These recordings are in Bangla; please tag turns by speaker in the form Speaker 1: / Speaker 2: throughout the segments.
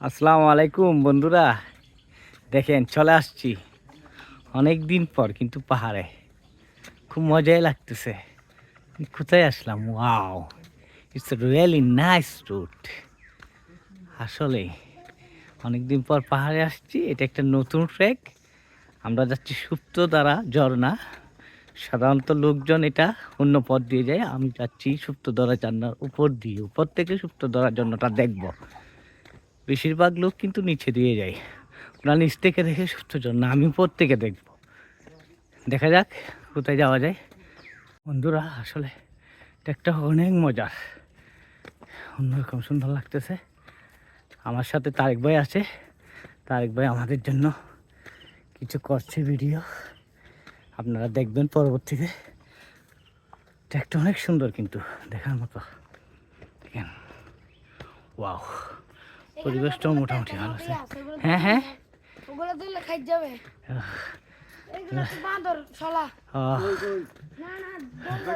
Speaker 1: আসসালামু আলাইকুম, বন্ধুরা। দেখেন, চলে আসছি। অনেক দিন পর কিন্তু পাহাড়ে। খুব মজাই লাগতেছে। কোথায় আসলাম? Wow it's really nice route আসলে, অনেক দিন পর পাহাড়ে আসছি। এটা একটা নতুন ট্রেক আমরা যাচ্ছি সুপ্ত দ্বারা ঝর্ণা। সাধারণত লোকজন এটা অন্য পথ দিয়ে যায়। আমি যাচ্ছি সুপ্ত দ্বারা ঝর্ণার উপর দিয়ে। উপর থেকে সুপ্ত দ্বারা ঝর্ণাটা দেখব। বেশিরভাগ লোক কিন্তু নিচে দিয়ে যায়। ওরা নিচ থেকে দেখে সুস্থ জন্য আমি উপর থেকে দেখব। দেখা যাক কোথায় যাওয়া যায়। বন্ধুরা, আসলে এটা একটা অনেক মজার। অন্যরকম সুন্দর লাগতেছে। আমার সাথে তারেক ভাই আছে। তারেক ভাই আমাদের জন্য কিছু করছে ভিডিও। আপনারা দেখবেন পরবর্তীতে। একটা অনেক সুন্দর কিন্তু দেখার মতো। দেখেন। ওয়াও। পরিবেশটাও মোটামুটি ভালো আছে। হ্যাঁ হ্যাঁ।
Speaker 2: ওগুলো দিলে খাই যাবে।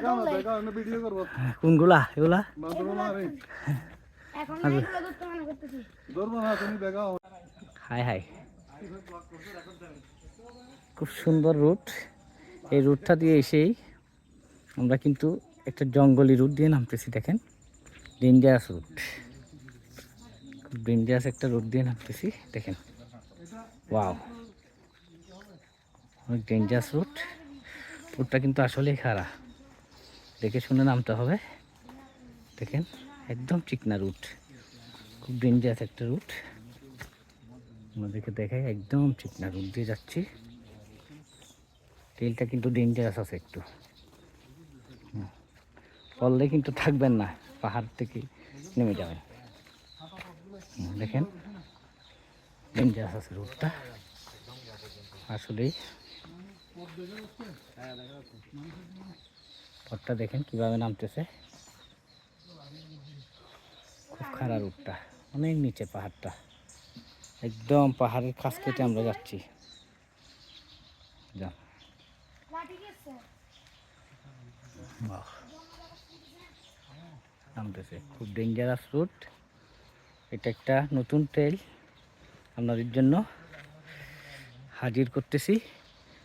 Speaker 2: দৌড়লে
Speaker 1: কোনগুলা? এগুলা?
Speaker 2: মনে করতেছি।
Speaker 1: Hi hi. খুব সুন্দর রুট। এই রুটটা দিয়ে এসেই আমরা কিন্তু একটা জঙ্গলি রুট দিয়ে নামতেছি দেখেন। Dangerous route. ডেঞ্জারাস একটা রুট দিয়ে নামতেছি, দেখেন। ওয়াও অনেক ডেঞ্জারাস রুট রুটটা কিন্তু আসলেই খারাপ। দেখে শুনে নামতে হবে। দেখেন, একদম চিকনা রুট খুব ডেঞ্জারাস একটা রুট আমাদেরকে দেখাই, একদম চিকনা রুট দিয়ে যাচ্ছি। তেলটা কিন্তু ডেঞ্জারাস আছে একটু। পড়লে কিন্তু থাকবেন না, পাহাড় থেকে নেমে যাবেন। দেখেন। ডেঞ্জারাস আছে রুটটা আসলেই। পথটা দেখেন কীভাবে নামতেছে। খুব খারাপ রুটটা অনেক নিচে পাহাড়টা। একদম পাহাড়ের কাছ কেটে আমরা যাচ্ছি। নামতেছে। খুব ডেঞ্জারাস রুট এটা একটা নতুন ট্রেল আপনাদের জন্য হাজির করতেছি।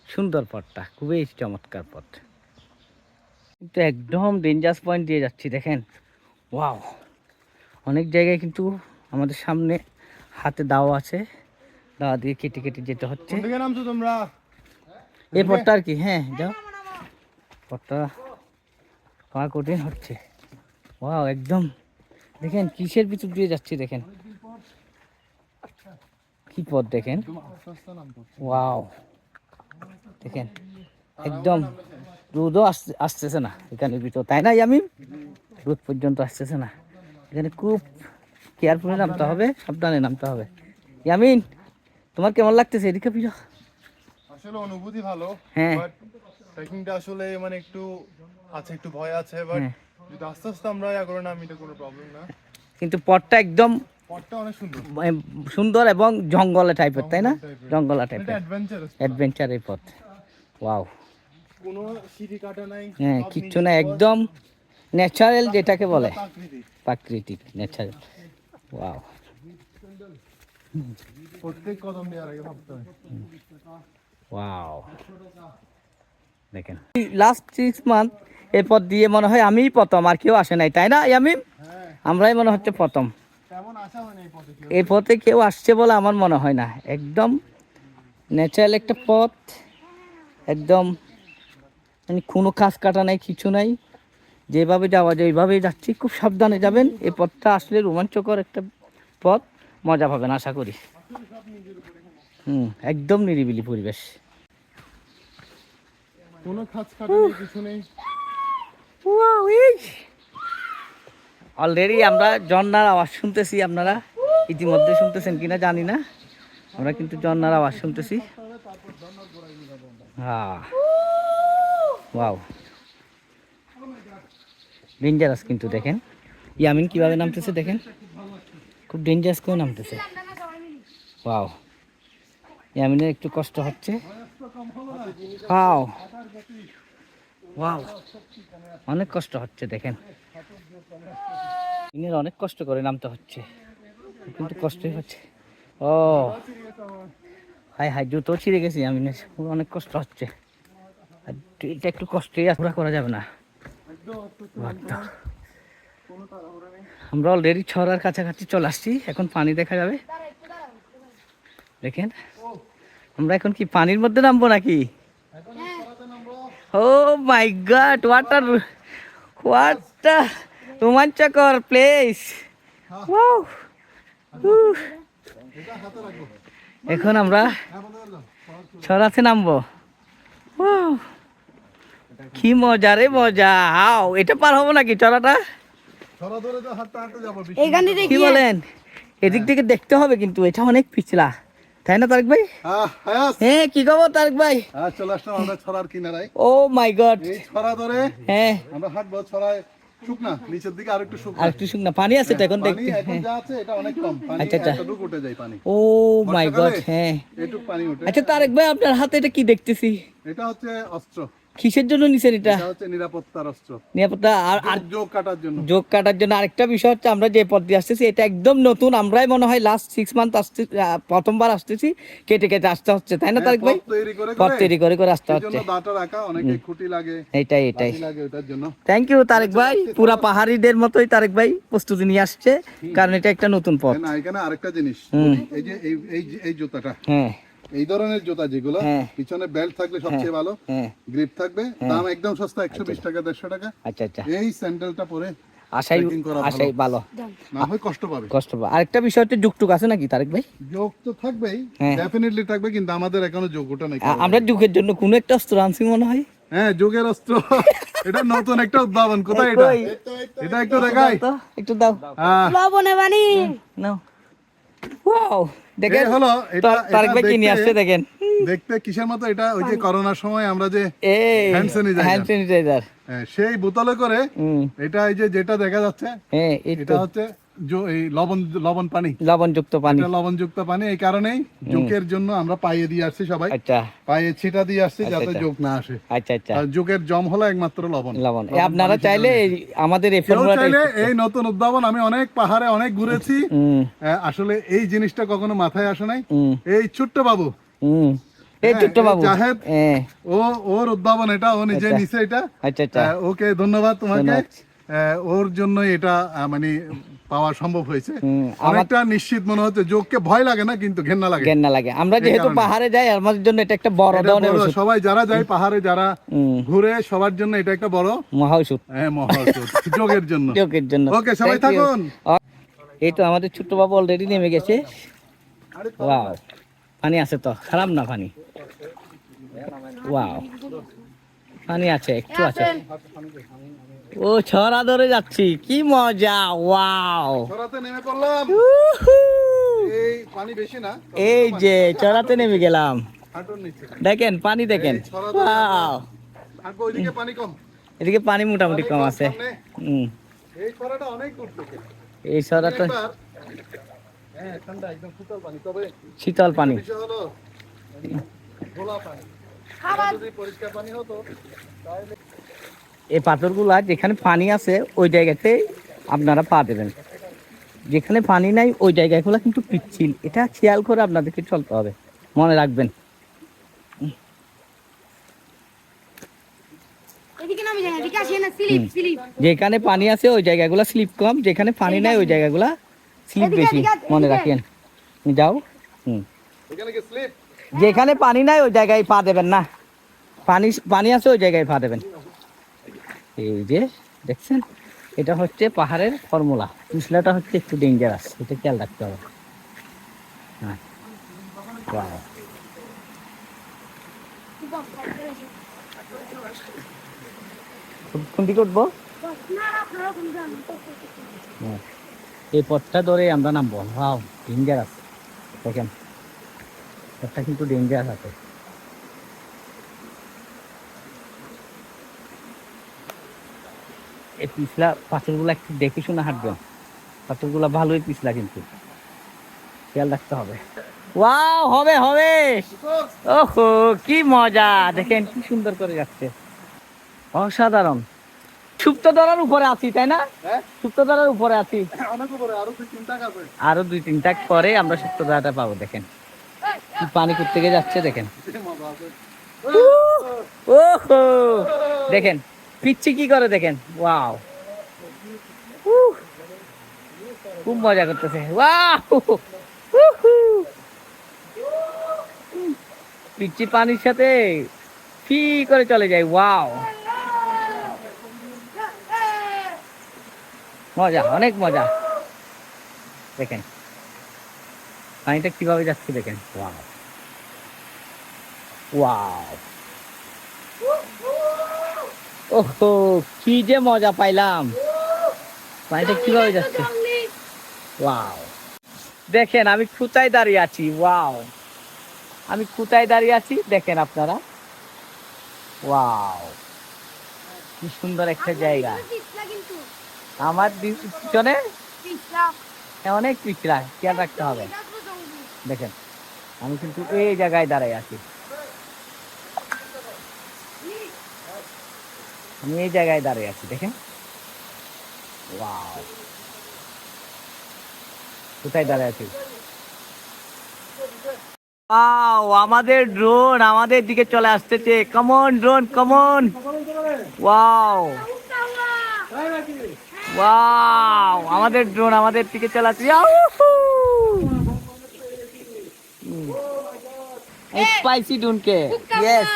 Speaker 1: সুন্দর পথটা খুবই চমৎকার পথ। কিন্তু একদম ডেঞ্জারাস পয়েন্ট দিয়ে যাচ্ছি দেখেন। ওয়াও অনেক জায়গায় কিন্তু আমাদের সামনে হাতে দাও আছে। দাওয়া দিয়ে কেটে কেটে যেতে হচ্ছে।
Speaker 3: তোমরা?
Speaker 1: এই পথটা আর কি হ্যাঁ যাও। পথটা কঠিন হচ্ছে। ওয়াও একদম। দেখেন কিসের ভিতর দিয়ে যাচ্ছি দেখেন। কি পথ দেখেন? ওয়াও। দেখেন একদম রোদও আসতে আসতেছে না এখানের ভিতর। তাই না আমি রোদ পর্যন্ত আসতেছে না। এখানে খুব কেয়ারফুলি নামতে হবে সাবধানে নামতে হবে। ইয়ামিন তোমার কেমন লাগতেছে? এদিকে পিড়ো
Speaker 3: আসলে অনুভূতি ভালো
Speaker 1: হ্যাঁ।
Speaker 3: ট্রেকিংটা আসলে মানে একটু আছে একটু ভয় আছে বাট। যদি আস্তে আস্তে আমরা ইয়া করে নামি তো কোনো প্রবলেম না।
Speaker 1: কিন্তু পথটা একদম
Speaker 3: অনেক সুন্দর।
Speaker 1: সুন্দর এবং জঙ্গলে টাইপের তাই না?
Speaker 3: জঙ্গল
Speaker 1: টাইপের অ্যাডভেঞ্চার এই পথ। ওয়াও
Speaker 3: কোনো সিঁড়ি কাটা নাই
Speaker 1: হ্যাঁ কিচ্ছু না একদম ন্যাচারাল যেটাকে বলে।
Speaker 3: প্রাকৃতিক।
Speaker 1: প্রাকৃতিক ন্যাচারাল ওয়াও
Speaker 3: প্রত্যেক কদম দেওয়ার আগে ভাবতে হয়।
Speaker 1: ওয়াও দেখেন। লাস্ট সিক্স মান্থ এই পথ দিয়ে মনে হয় আমিই প্রথম আর কেউ আসে নাই তাই না আমি
Speaker 3: হ্যাঁ।
Speaker 1: আমরাই মনে হচ্ছে প্রথম।
Speaker 3: এই পথে কেউ।
Speaker 1: আসছে বলে আমার মনে হয় না। একদম ন্যাচারাল একটা পথ একদম মানে কোনো খাস কাটা নাই কিছু নাই। যেভাবে যাওয়া যায় ওইভাবেই যাচ্ছি। খুব সাবধানে যাবেন এই পথটা আসলে রোমাঞ্চকর একটা পথ মজা পাবেন আশা করি। হুম একদম নিরিবিলি পরিবেশ।
Speaker 3: কোনো খাজ কাটা নেই কিছু নেই।
Speaker 1: অলরেডি আমরা ঝর্নার আওয়াজ শুনতেছি আপনারা। ইতিমধ্যে শুনতেছেন কিনা জানি না। আমরা কিন্তু ঝর্নার আওয়াজ শুনতেছি। হ্যাঁ ডেঞ্জারাস কিন্তু দেখেন। ইয়ামিন কীভাবে নামতেছে দেখেন। খুব ডেঞ্জারাস করে নামতেছে। ওয়াও ইয়ামিনের একটু কষ্ট হচ্ছে। ওয়াও ওয়াও অনেক কষ্ট হচ্ছে দেখেন। ইনের অনেক কষ্ট করে নামতে হচ্ছে। কিন্তু কষ্টই হচ্ছে। ও। হাই হাই জুতো ছিঁড়ে গেছি আমি অনেক কষ্ট হচ্ছে। আর এটা একটু কষ্টই আছে, পুরা করা যাবে না। আমরা অলরেডি ছড়ার কাছাকাছি চলে আসছি এখন পানি দেখা যাবে। দেখেন। আমরা এখন কি পানির মধ্যে নামবো নাকি? Oh my god water water রোমাঞ্চকর প্লেস এখন আমরা ছড়াতে নামবো। Wow! কি মজা রে মজা। হাও এটা পার হব নাকি চড়াটা কি বলেন? এদিক থেকে দেখতে হবে কিন্তু এটা অনেক পিছলা। তাই না তারেক ভাই?
Speaker 3: হ্যাঁ হ্যাঁ
Speaker 1: হ্যাঁ কি খবর তারেক ভাই?
Speaker 3: হ্যাঁ চলে আসলাম আমরা ছড়ার কিনারায়।
Speaker 1: Oh my god.
Speaker 3: এই ছড়া ধরে
Speaker 1: হ্যাঁ।
Speaker 3: আমরা হাঁটবো ছড়ায় শুকনা নিচের দিকে আর একটু শুকনা।
Speaker 1: আর একটু শুকনা পানি আছে তো এখন
Speaker 3: পানি
Speaker 1: দেখতে
Speaker 3: এখন যা আছে এটা অনেক কম। পানি
Speaker 1: আচ্ছা, আচ্ছা।
Speaker 3: এতটুকু উঠে যায় পানি।
Speaker 1: ও মাই গড হ্যাঁ।
Speaker 3: এটুক পানি উঠে।
Speaker 1: আচ্ছা তারেক ভাই আপনার হাতে এটা কি দেখতেছি?
Speaker 3: এটা হচ্ছে অস্ত্র।
Speaker 1: কিসের জন্য নিছেন এটা?
Speaker 3: হচ্ছে
Speaker 1: নিরাপত্তা আর
Speaker 3: যোগ কাটার জন্য।
Speaker 1: যোগ কাটার জন্য আরেকটা বিষয় হচ্ছে আমরা যে পথ দিয়ে আসতেছি এটা একদম নতুন। আমরাই মনে হয় লাস্ট সিক্স মান্থ আসতে প্রথমবার আসতেছি কেটে কেটে আসতে হচ্ছে তাই না তারেক ভাই?
Speaker 3: হ্যাঁ, পথ তৈরি করে করে
Speaker 1: আসতে হচ্ছে।
Speaker 3: জন্য দাঁটা রাখা অনেকে খুঁটি লাগে
Speaker 1: এইটাই এটাই।
Speaker 3: জন্য।
Speaker 1: থ্যাংক ইউ তারেক ভাই। পুরা পাহাড়িদের মতোই তারেক ভাই প্রস্তুতি নিয়ে আসছে কারণ এটা একটা নতুন পথ
Speaker 3: না এখানে আরেকটা জিনিস।
Speaker 1: হুম।
Speaker 3: এই যে এই এই জুতাটা।
Speaker 1: হ্যাঁ।
Speaker 3: এই ধরনের জুতা যেগুলো
Speaker 1: হ্যাঁ।
Speaker 3: পিছনে বেল্ট থাকলে সবচেয়ে ভালো
Speaker 1: হ্যাঁ।
Speaker 3: গ্রিপ থাকবে দাম একদম সস্তা একশো বিশ টাকা দেড়শো টাকা।
Speaker 1: আচ্ছা আচ্ছা।
Speaker 3: এই স্যান্ডেলটা পরে
Speaker 1: আশাই
Speaker 3: Trekking করা ভালো।
Speaker 1: আশাই ভালো।
Speaker 3: না হয় কষ্ট পাবে।
Speaker 1: কষ্ট পাবে। আরেকটা বিষয় হচ্ছে যুগটুক আছে নাকি তারেক ভাই?
Speaker 3: যোগ তো থাকবেই
Speaker 1: হ্যাঁ।
Speaker 3: ডেফিনেটলি থাকবে কিন্তু আমাদের এখনও নেই।
Speaker 1: আ- আমরা যুগের জন্য কোনো একটা অস্ত্র আনছি মনে হয়।
Speaker 3: হ্যাঁ যোগের অস্ত্র। এটা নতুন একটা উদ্ভাবন। কোথায় এটা? এটা একটু দেখাই।
Speaker 1: তো একটু দাও।
Speaker 3: হ্যাঁ
Speaker 2: লবণে বানি।
Speaker 1: নাও। ওয়াও দেখেন
Speaker 3: হলো এটা
Speaker 1: তারেক ভাই কি নিয়ে আসছে দেখেন।
Speaker 3: দেখতে কিসের মতো এটা ওই যে করোনার সময় আমরা যে
Speaker 1: হ্যান্ড স্যানিটাইজার
Speaker 3: সেই বোতলে করে এটা এই যে যেটা দেখা যাচ্ছে
Speaker 1: হ্যাঁ
Speaker 3: এটা হচ্ছে এই লবণ লবণ পানি।
Speaker 1: লবণযুক্ত পানি।
Speaker 3: লবণযুক্ত পানি এই কারণেই জন্য আমরা পায়ে দিয়ে আসছি সবাই।
Speaker 1: আচ্ছা।
Speaker 3: পায়ে ছিটা দিয়ে আসছি যাতে
Speaker 1: আচ্ছা।
Speaker 3: না আসে।
Speaker 1: আচ্ছা আচ্ছা।
Speaker 3: জম হলো একমাত্র লবণ।
Speaker 1: লবণ। আপনারা চাইলে আমাদের এই ফর্মুলাটা
Speaker 3: চাইলে এই নতুন উদ্ভাবন আমি অনেক পাহাড়ে অনেক ঘুরেছি। আসলে এই জিনিসটা কখনো মাথায় আসে নাই। এই ছোট্ট বাবু
Speaker 1: এই
Speaker 3: হ্যাঁ,
Speaker 1: ছোট্ট বাবু হ্যাঁ।
Speaker 3: ও ওর উদ্ভাবন এটা ও নিজে
Speaker 1: আচ্ছা।
Speaker 3: নিছে এটা।
Speaker 1: আচ্ছা আচ্ছা।
Speaker 3: ওকে ধন্যবাদ তোমাকে। ওর জন্য এটা মানে পাওয়া সম্ভব হয়েছে। অনেকটা নিশ্চিত মনে হচ্ছে যোগকে ভয় লাগে না কিন্তু ঘেন্না লাগে।
Speaker 1: জ্ঞান না লাগে। আমরা যেহেতু পাহাড়ে যাই আমাদের জন্য এটা একটা বড় ধরনের ওষুধ।
Speaker 3: সবাই যারা যায় পাহাড়ে যারা ঘুরে সবার জন্য এটা একটা বড়
Speaker 1: মহা ওষুধ।
Speaker 3: হ্যাঁ, মহা যোগের জন্য।
Speaker 1: যোগের জন্য।
Speaker 3: ওকে সবাই থাকুন।
Speaker 1: এই তো আমাদের ছোট্ট বাবু অলরেডি নেমে গেছে। ওয়াও পানি আছে তো খারাপ না পানি? ওয়াও পানি আছে একটু আছে। ও ছড়া ধরে যাচ্ছি। কি মজা ওয়াও।
Speaker 3: ছড়াতে নেমে পড়লাম। এই পানি বেশি না
Speaker 1: এই যে চড়াতে নেমে গেলাম। দেখেন পানি দেখেন। ওয়াও।
Speaker 3: ওইদিকে পানি কম।
Speaker 1: এদিকে পানি মোটামুটি কম আছে। হুম।
Speaker 3: এই ছড়াটা অনেক
Speaker 1: এই ছড়াটা
Speaker 3: হ্যাঁ ঠান্ডা একদম শীতল পানি। তবে
Speaker 1: শীতল পানি।
Speaker 3: বিষয় পানি।
Speaker 2: খাবার
Speaker 3: যদি পরিষ্কার পানি হতো তাহলে
Speaker 1: এই পাথরগুলা যেখানে পানি আছে ওই জায়গাতে আপনারা পা দেবেন। যেখানে পানি নাই ওই জায়গাগুলো কিন্তু পিচ্ছিল। এটা খেয়াল করে আপনাদেরকে চলতে হবে। মনে রাখবেন। যেখানে পানি আছে ওই জায়গাগুলো স্লিপ কম। যেখানে পানি নাই ওই জায়গাগুলো স্লিপ বেশি। মনে রাখেন। যাও। হুম।
Speaker 3: এখানে কি স্লিপ?
Speaker 1: যেখানে পানি নাই ওই জায়গায় পা দেবেন না। পানি পানি আছে ওই জায়গায় পা দেবেন। এই যে দেখছেন, এটা হচ্ছে পাহাড়ের ফর্মুলা পিছলাটা হচ্ছে একটু ডেঞ্জারাস এটা খেয়াল রাখতে হবে। হ্যাঁ। হ্যাঁ। এই পথটা ধরে আমরা নামবো। ওয়াও ডেঞ্জারাস দেখেন, পথটা কিন্তু ডেঞ্জারাস আছে। এই পিছলা পাথরগুলো একটু দেখে শুনে হাঁটবেন। পাথরগুলো ভালোই পিছলা কিন্তু। খেয়াল রাখতে হবে। ওয়াও হবে হবে। ওহো কি মজা! দেখেন কি সুন্দর করে যাচ্ছে। অসাধারণ। সুপ্তধরার উপরে আছি তাই না?
Speaker 3: হ্যাঁ।
Speaker 1: সুপ্তধরার উপরে আছি।
Speaker 3: আরও দুই
Speaker 1: দুই তিনটা পরে আমরা সুপ্তধরাটা পাবো দেখেন। পানি কোথা থেকে যাচ্ছে দেখেন। ওহো। দেখেন পিচ্ছি কি করে দেখেন? ওয়াও। খুব মজা করতেছে। পিচ্ছি পানির সাথে ফি করে চলে যায়। ওয়াও। মজা, অনেক মজা। দেখেন। পানিটা কীভাবে যাচ্ছে দেখেন। ওয়াও। ওয়াও। ওহো কি যে মজা পাইলাম। পানিটা কীভাবে যাচ্ছে? ওয়াও। দেখেন আমি কোথায় দাঁড়িয়ে আছি? ওয়াও। আমি কোথায় দাঁড়িয়ে আছি? দেখেন আপনারা। ওয়াও। কি সুন্দর একটা জায়গা। আমার পিছনে? অনেক পিছড়া খেয়াল রাখতে হবে। দেখেন আমি কিন্তু এই জায়গায় দাঁড়াই আছি। আমি এই জায়গায় দাঁড়িয়ে আছি দেখেন। ওয়াও কোথায় দাঁড়িয়ে আছি ওয়াও আমাদের ড্রোন আমাদের দিকে চলে আসতেছে। Come on drone come on wow wow আমাদের ড্রোন আমাদের দিকে চলে আসছে। Spicy ডুনকে yes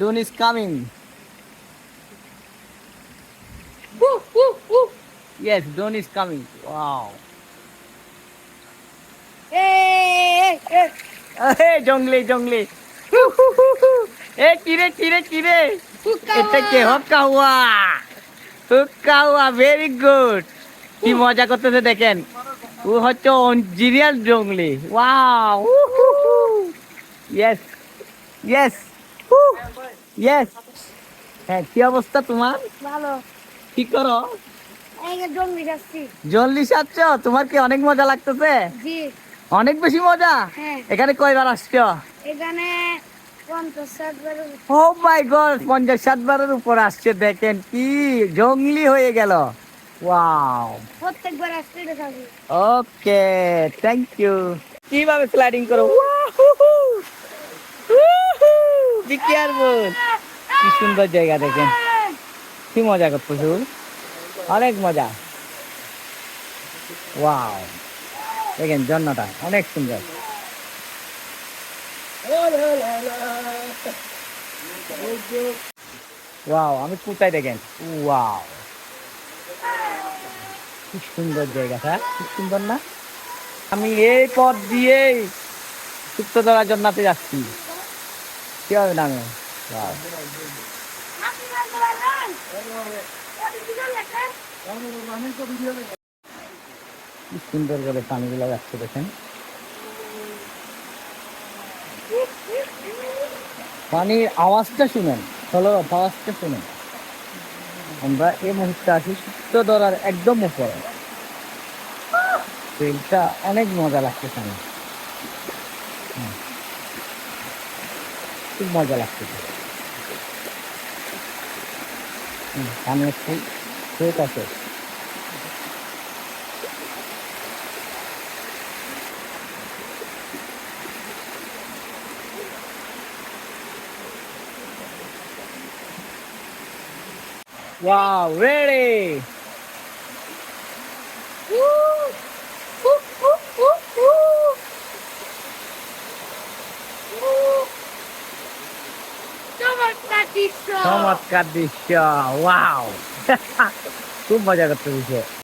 Speaker 1: Don is coming Yes, Don is coming. Wow.
Speaker 2: এই এই
Speaker 1: Hey, জঙ্গলি জঙ্গলি এ কিরে কিরে কিরে এটা কে হক্কা হুয়া হুক্কা হুয়া ভেরি গুড কি মজা করতেছে দেখেন ও হচ্ছে অরিজিনাল জঙ্গলি ওয়াও ইয়েস ইয়েস ইয়েস হ্যাঁ কি অবস্থা তোমার
Speaker 2: ভালো
Speaker 1: কি করো?
Speaker 2: যাচ্ছি।
Speaker 1: জলদি সাচ্ছ তোমার কি অনেক মজা লাগতেছে? অনেক বেশি মজা?
Speaker 2: হ্যাঁ।
Speaker 1: এখানে কয়বার আসছো?
Speaker 2: এখানে
Speaker 1: ও মাই গড পঞ্চাশ ষাট বারের উপর আসছে দেখেন কি জঙ্গলি হয়ে গেল। ওয়াও
Speaker 2: প্রত্যেকবার আসতে
Speaker 1: ওকে থ্যাংক ইউ কীভাবে স্লাইডিং করো? বি কেয়ারফুল কি সুন্দর জায়গা দেখেন। কি মজা করতেছো অনেক মজা। ওয়াও। দেখেন ঝর্ণাটা, অনেক সুন্দর। ওয়াও, আমি কোথায় দেখেন? ওয়াও। খুব সুন্দর জায়গাটা খুব সুন্দর না? আমি এই পথ দিয়েই সুপ্ত ধরার যাচ্ছি। কি হবে নামে? Wow. সুন্দর করে পানিগুলো যাচ্ছে, দেখেন। পানির আওয়াজটা শুনেন চলো আওয়াজটা শুনেন। আমরা এই মুহূর্তে আছি সুপ্ত ধরার একদম উপরে। তো এটা অনেক মজা লাগতেছে আমার। খুব মজা লাগতেছে। হুম, সামনে একটু ঠিক আছে Wow, ready! চমৎকার দৃশ্য ওয়াও খুব মজা করতে দিচ্ছে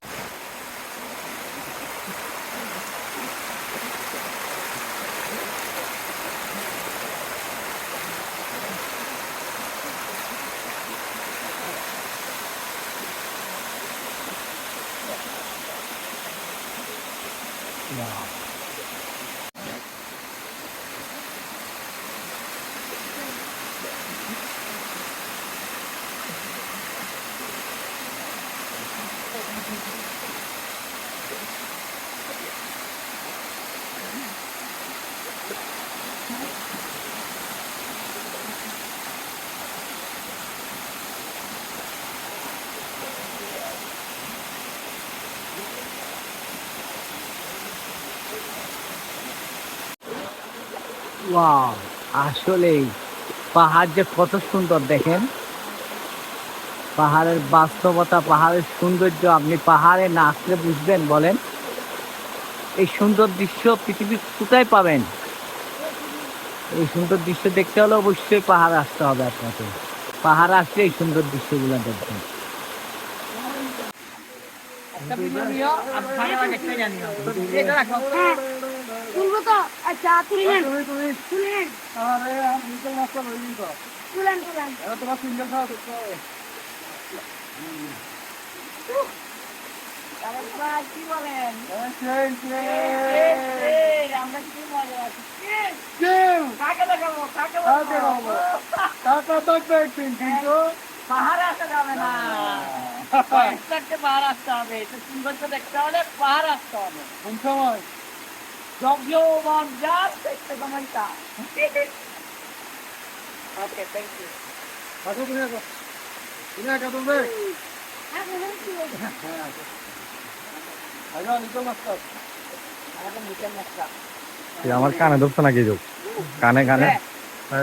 Speaker 1: ওয়াও আসলেই। পাহাড় যে কত সুন্দর, দেখেন। পাহাড়ের বাস্তবতা, পাহাড়ের সৌন্দর্য, আপনি পাহাড়ে না আসলে বুঝবেন, বলেন। এই সুন্দর দৃশ্য পৃথিবীর কোথায় পাবেন? এই সুন্দর দৃশ্য দেখতে হলে অবশ্যই পাহাড়ে আসতে হবে আপনাকে। পাহাড় আসলে এই সুন্দর দৃশ্যগুলো দেখবেন।
Speaker 2: তুলবো তো আচ্ছা তুলে নেন তুলে তুলেন তুলেন কি বলেন? আমরা কি মজা আছি কাকে দেখাবো কাকে দেখাবো? পাহাড়ে আসতে যাবে না। পাহাড় আসতে হবে। একটু সৌন্দর্য দেখতে হলে পাহাড় আসতে হবে। যজ্ঞবন যাস দেখতে সময়টা ওকে থ্যাংক ইউ
Speaker 3: আমার কানে ধরছে নাকি যোগ কানে কানে
Speaker 2: এই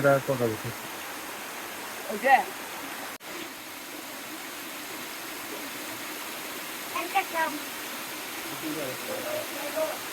Speaker 2: এই আমি বের তুলছো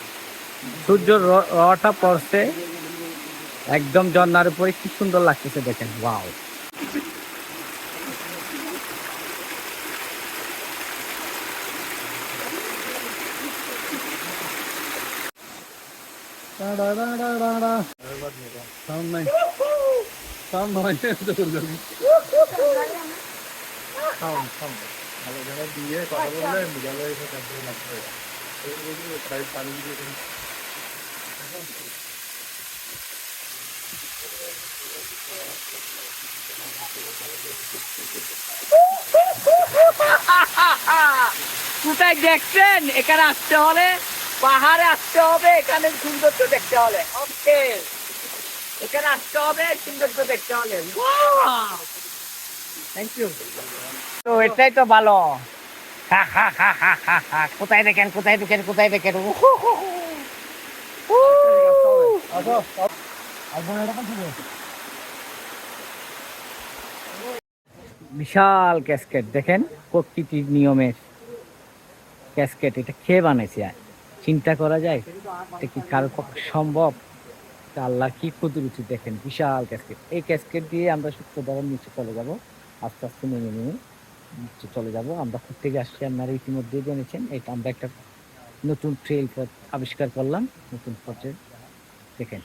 Speaker 1: সূর্য রটা পড়ছে একদম ঝর্ণার উপরে কি সুন্দর লাগতেছে দেখেন ওয়াও
Speaker 3: দিয়ে কথা বললেন বিকালে এসে কাজে লাগবে প্রায় পানি দিয়ে
Speaker 1: কোথায় দেখছেন? এখানে আসতে হলে, পাহাড়ে আসতে হবে, এখানে সৌন্দর্য দেখতে হলে। ওকে। এখানে আসতে হবে দেখতে হলে। থ্যাংক ইউ তো এটাই তো ভালো। কোথায় দেখেন কোথায় দেখেন কোথায় দেখেন। বিশাল ক্যাসকেট দেখেন প্রকৃতির নিয়মের ক্যাসকেট এটা খেয়ে বানাইছে আর চিন্তা করা যায়, এটা কি কারও পক্ষে সম্ভব? আল্লাহ কি কুদরতি দেখেন, বিশাল ক্যাসকেট এই ক্যাসকেট দিয়ে আমরা সূত্রধরের নিচে চলে যাব, আস্তে আস্তে নেমে নেমে নিচে চলে যাব। আমরা থেকে আসছি, আপনারা ইতিমধ্যে জেনেছেন, এটা আমরা একটা নতুন ট্রেল পথ আবিষ্কার করলাম, নতুন পথের দেখেন।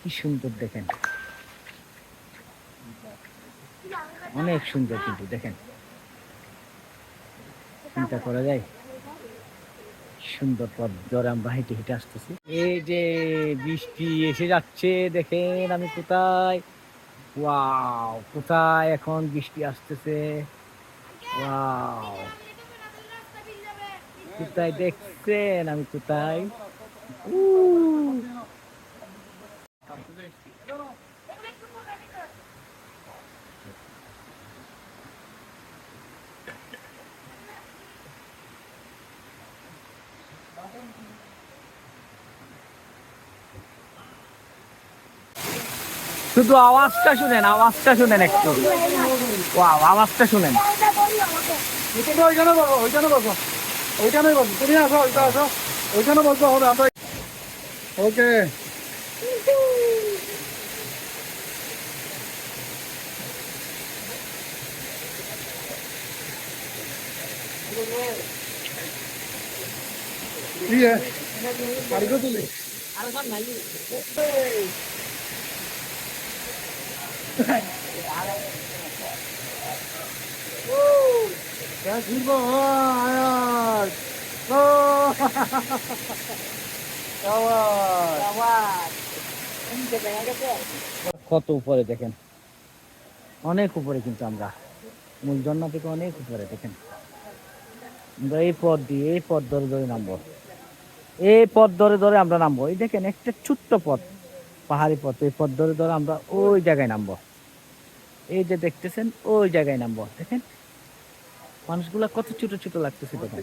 Speaker 1: কি সুন্দর দেখেন। অনেক সুন্দর কিন্তু, দেখেন। চিন্তা করা যায়? সুন্দর পথ ধরে আমরা হেঁটে হেঁটে আসতেছি। এই যে বৃষ্টি এসে যাচ্ছে, দেখেন আমি কোথায়? ওয়াও, কোথায় এখন বৃষ্টি আসতেছে? ওয়াও। কোথায় দেখছেন আমি কোথায়? শুধু আওয়াজটা শুনেন আওয়াজটা শুনেন একটু। ওয়াও, আওয়াজটা শুনেন।
Speaker 3: ওইখানে বসো ওইখানে বসো। ওইখানে বসো, তুমি আসো, ওইটা আসো। ওইখানে বসবো হবে, আমরা 오케이. 위에 다리거든요.
Speaker 2: 알아서 많이. 야, 즐거워. 아야. 어.
Speaker 1: কত উপরে দেখেন? অনেক উপরে কিন্তু আমরা। মূল ঝর্ণা থেকে অনেক উপরে দেখেন। আমরা এই পথ দিয়ে এই পথ ধরে ধরে নামবো। এই পথ ধরে ধরে আমরা নামবো। এই দেখেন, একটা ছোট্ট পথ, পাহাড়ি পথ। এই পথ ধরে ধরে আমরা ওই জায়গায় নামবো। এই যে দেখতেছেন, ওই জায়গায় নামবো। দেখেন, মানুষগুলা কত ছোট ছোট লাগতেছে দেখেন।